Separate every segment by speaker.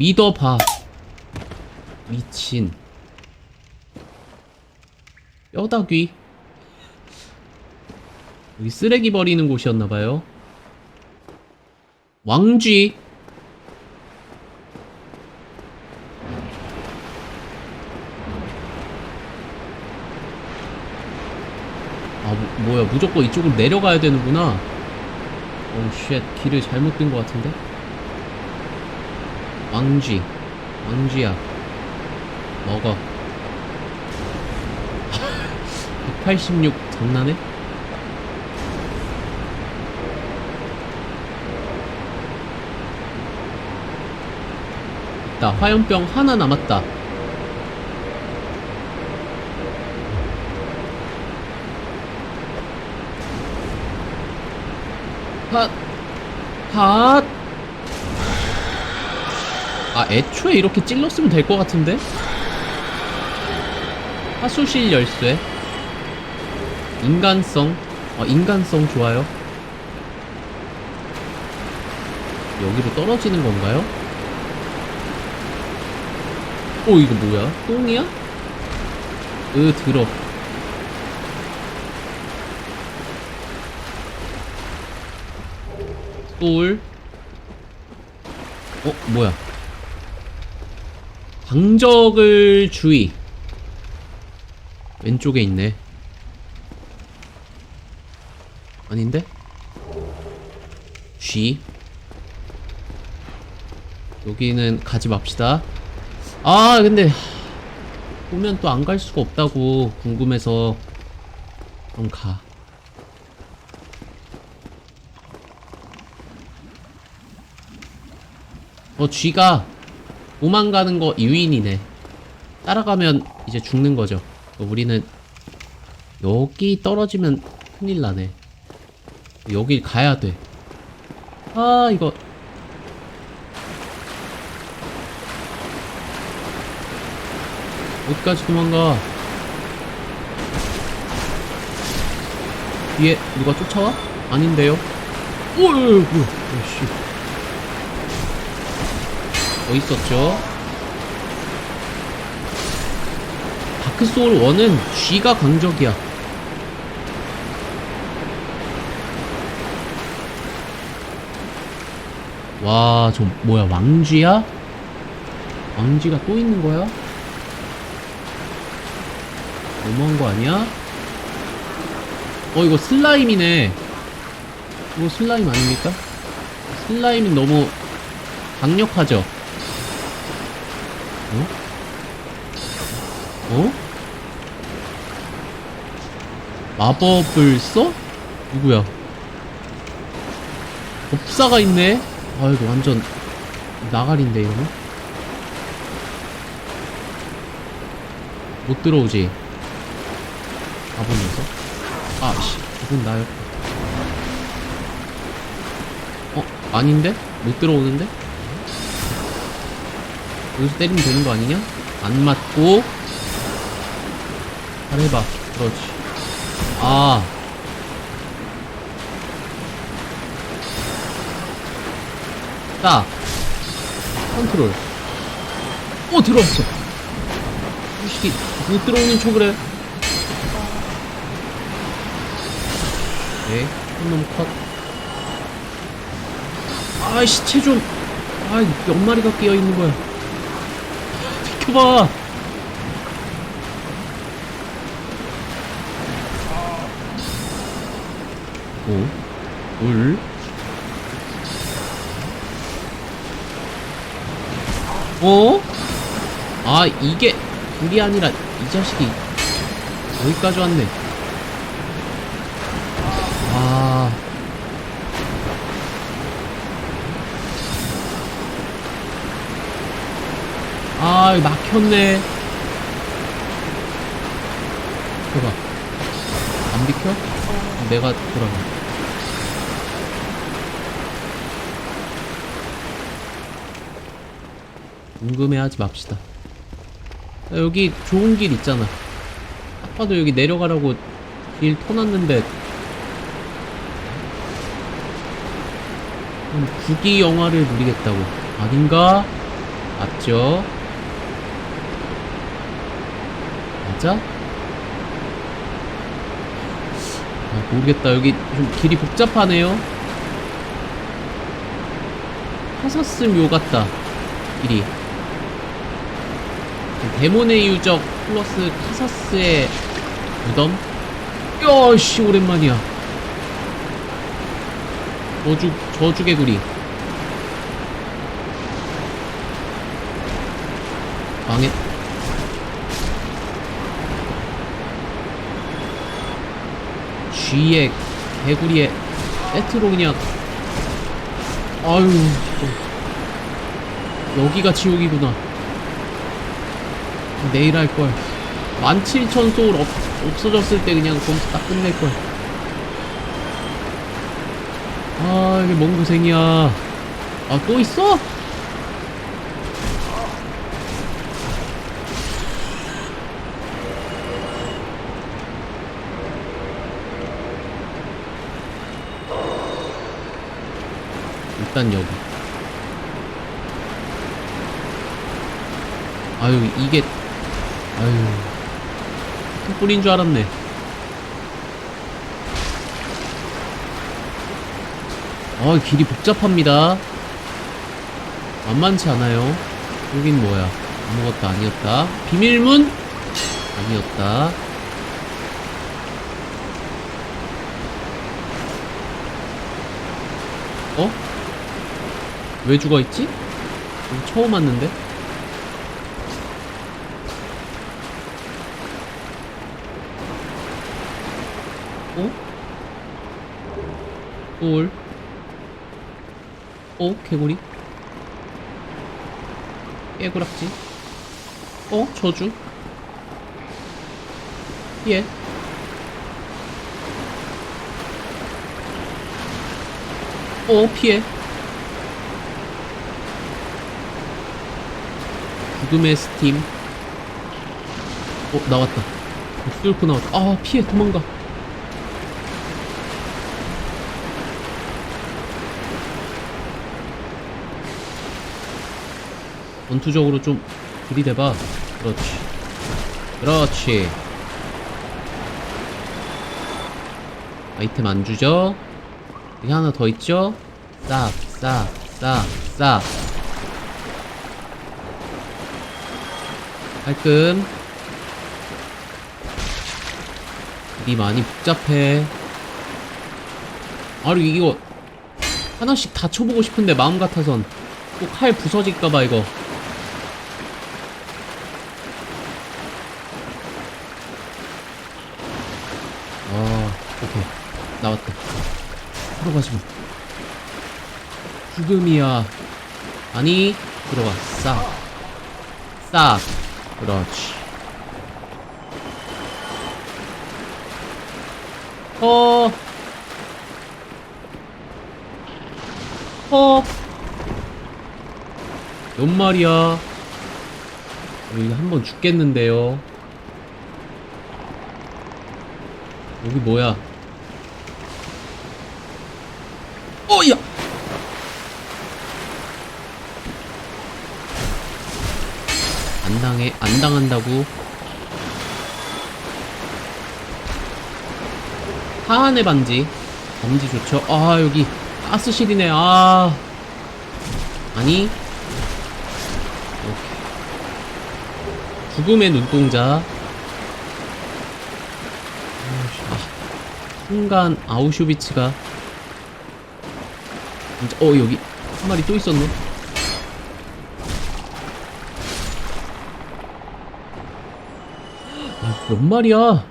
Speaker 1: 믿어봐. 미친. 뼈다귀. 여기 쓰레기 버리는 곳이었나봐요. 왕쥐. 아, 뭐, 뭐야. 무조건 이쪽으로 내려가야 되는구나. 오우, 쉣. 길을 잘못 든 것 같은데? 왕쥐. 왕쥐야. 먹어. 186 장난해? 있다. 화염병 하나 남았다. 핫! 핫! 아, 애초에 이렇게 찔렀으면 될 것 같은데? 하수실 열쇠. 인간성. 어, 인간성 좋아요. 여기로 떨어지는 건가요? 오, 이거 뭐야? 똥이야? 으, 들어. 꿀. 어, 뭐야? 방적을 주의. 왼쪽에 있네. 아닌데? G. 여기는 가지 맙시다. 아, 근데 하, 보면 또 안 갈 수가 없다고 궁금해서 그럼 가. 어, 쥐가 도망가는 거 유인이네. 따라가면 이제 죽는 거죠. 어, 우리는 여기 떨어지면 큰일 나네. 여길 가야 돼. 아, 이거. 어디까지 도망가? 뒤에 누가 쫓아와? 아닌데요? 오, 오, 오, 오, 씨. 어 있었죠? 다크소울 1은 G가 강적이야. 와, 저 뭐야, 왕쥐야? 왕쥐가 또 있는 거야? 너무한 거 아니야? 어, 이거 슬라임이네. 이거 슬라임 아닙니까? 슬라임은 너무 강력하죠? 어? 마법을 써? 누구야? 법사가 있네? 아, 이거 완전 나가린데, 이거는? 못 들어오지? 바보 녀석? 아, 씨, 이건 나였다. 어? 아닌데? 못 들어오는데? 여기서 때리면 되는 거 아니냐? 안 맞고 잘해봐. 그렇지. 아. 딱. 컨트롤. 오 들어왔어. 이 새끼 못 들어오는 척을 해. 오케이 한놈 컷. 아이 시체 좀 아이 몇 마리가 끼어있는 거야. 비켜봐 오, 울. 어? 아, 이게 불이 아니라 이 자식이 여기까지 왔네. 아. 아, 막혔네. 봐봐. 안 비켜? 내가 돌아가. 궁금해하지 맙시다. 야, 여기 좋은 길 있잖아. 딱 봐도 여기 내려가라고 길 터놨는데 국기 영화를 누리겠다고 아닌가? 맞죠? 맞아? 아, 모르겠다. 여기 좀 길이 복잡하네요. 카사스 묘 같다. 길이. 데몬의 유적 플러스 카사스의 무덤? 야씨 오랜만이야. 저주 저주개구리. 망했. 쥐의 개구리의 세트로 그냥 아유 또 여기가 지옥이구나 내일 할걸. 17,000 소울 없, 없어졌을 때 그냥 거기서 딱 끝낼걸. 아 이게 뭔 고생이야. 아 또 있어? 일단 여기. 아유 이게 아유. 툭불인 줄 알았네. 아 길이 복잡합니다. 만만치 않아요. 여긴 뭐야? 아무것도 아니었다. 비밀문? 아니었다. 어? 왜 죽어있지? 처음 왔는데? 어? 올? 어? 개구리? 깨구락지? 어? 저주? 예. 어? 피해. 죽음의 스팀. 어? 나왔다. 뚫고 나왔다. 아 피해 도망가. 전투적으로 좀 들이대봐. 그렇지. 그렇지. 아이템 안 주죠? 여기 하나 더 있죠? 싹. 깔끔. 일이 많이 복잡해. 아니, 이거, 하나씩 다 쳐보고 싶은데, 마음 같아선. 또 칼 부서질까봐, 이거. 아, 오케이. 나왔다. 들어가지 마. 죽음이야. 아니, 들어가. 싹. 싹. 그렇지. 어. 어. 몇 마리야? 여기 한 번 죽겠는데요. 여기 뭐야? 안 당해, 안 당한다고. 하한의 반지. 반지 좋죠. 아, 여기 가스실이네. 아. 아니. 오케이. 죽음의 눈동자. 아, 순간 아우슈비츠가 진짜 어 여기 한 마리 또 있었네. 아, 몇 마리야?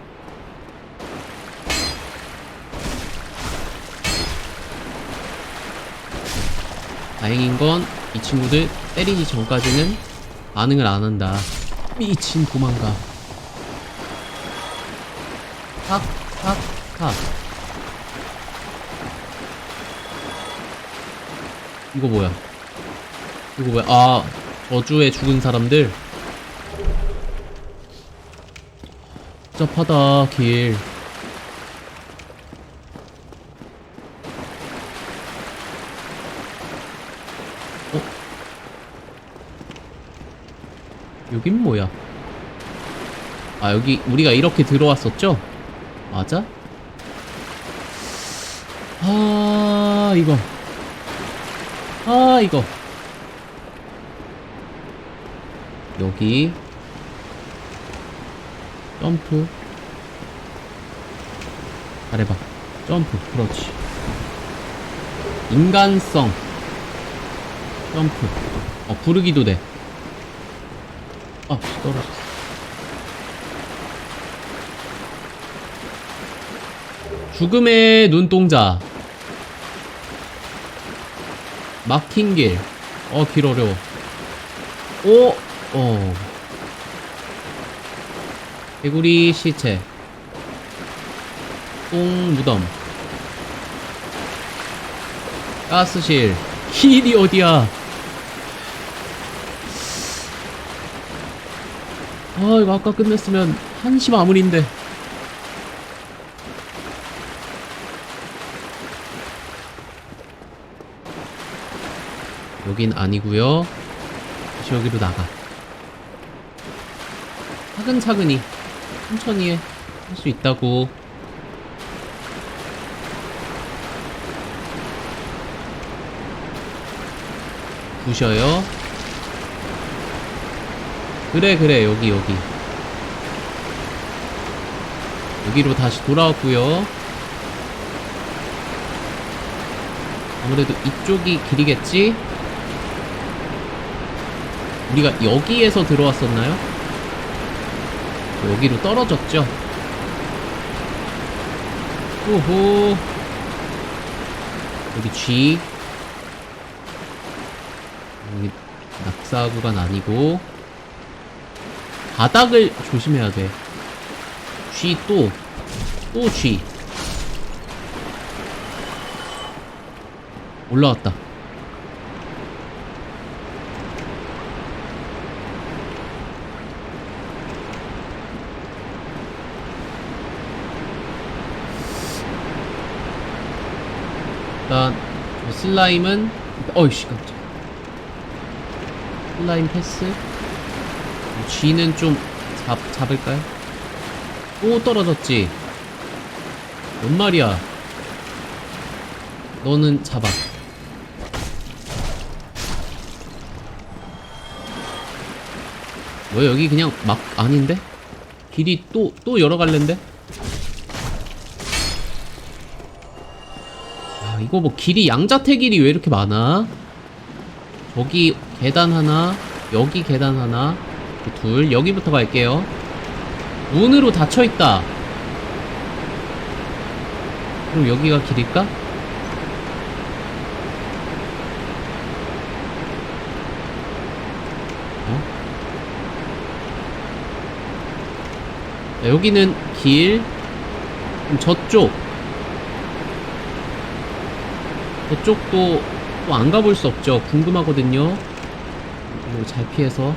Speaker 1: 다행인 건 이 친구들 때리기 전까지는 반응을 안 한다. 미친 도망가. 탁, 탁, 탁. 이거 뭐야? 이거 뭐야? 아, 저주에 죽은 사람들. 복잡하다, 길. 어? 여긴 뭐야? 아, 여기 우리가 이렇게 들어왔었죠? 맞아? 아, 이거. 아, 이거. 여기. 점프. 잘해봐. 점프. 그렇지. 인간성. 점프. 어, 부르기도 돼. 아, 떨어졌어. 죽음의 눈동자. 막힌 길. 어, 길 어려워. 오, 어. 개구리 시체. 똥 무덤. 가스실. 길이 어디야? 아, 이거 아까 끝냈으면 1시 마무리인데. 여긴 아니고요. 다시 여기로 나가. 차근차근히 천천히 할 수 있다고. 부셔요. 그래 그래 여기 여기. 여기로 다시 돌아왔고요. 아무래도 이쪽이 길이겠지? 우리가 여기에서 들어왔었나요? 여기로 떨어졌죠? 오호 여기 G. 여기 낙사 구간 아니고. 바닥을 조심해야 돼. G 또, 또 G. 올라왔다 일단 저 슬라임은 어이씨 깜짝 슬라임 패스 G는 좀 잡, 잡을까요? 또 떨어졌지 뭔 말이야 너는 잡아 뭐 여기 그냥 막 아닌데? 길이 또또 열어갈랜데? 이거 뭐 길이 양자태 길이 왜 이렇게 많아? 저기 계단 하나, 여기 계단 하나, 둘, 여기부터 갈게요. 문으로 닫혀 있다. 그럼 여기가 길일까? 어? 자, 여기는 길. 그럼 저쪽. 저쪽도 또 안 가볼 수 없죠. 궁금하거든요. 이거 잘 피해서.